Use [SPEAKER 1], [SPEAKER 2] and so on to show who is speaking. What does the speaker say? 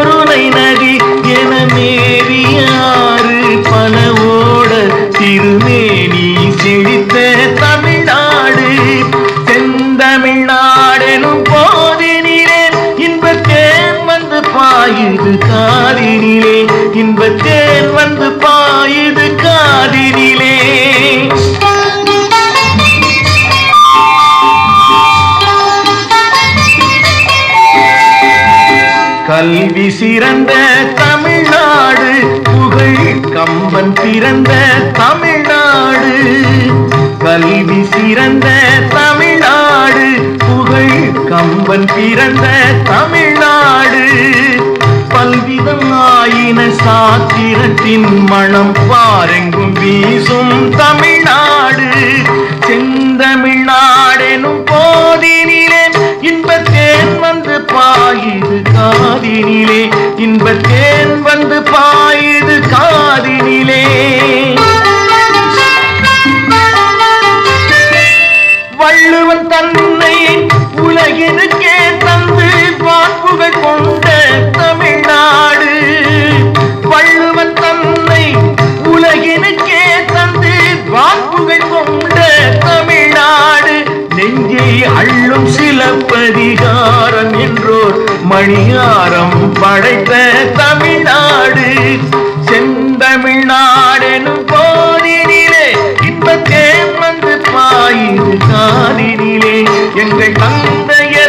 [SPEAKER 1] வையை பொருளை நதி என மேரியாறு பல ஓட திருமேனி செழித்த தமிழ்நாடு. தென்தமிழ்நாடெனும் போதினிலே இன்பத்தேன் வந்து பாயுது காதினிலே. இன்பத்தேன் வந்து பாயுது காதினிலே. கல்வி சிறந்த தமிழ்நாடு புகழ் கம்பன் பிறந்த தமிழ்நாடு. கல்வி சிறந்த தமிழ்நாடு புகழ் கம்பன் பிறந்த தமிழ்நாடு. பல்விதம் ஆயின சாத்திரத்தின் மனம் பாரெங்கும் வீசும் தமிழ்நாடு. செந்தமிழ்நாடு பாயுது காதினிலே இன்பத்தேன் வந்து பாயுது காதினிலே. மணியாரம் படைத்த தமிழ்நாடு. செந்தமிழ்நாடெனும் போதினிலே இன்பத்தேன் வந்து பாயுது காதினிலே. எங்கள் தந்தைய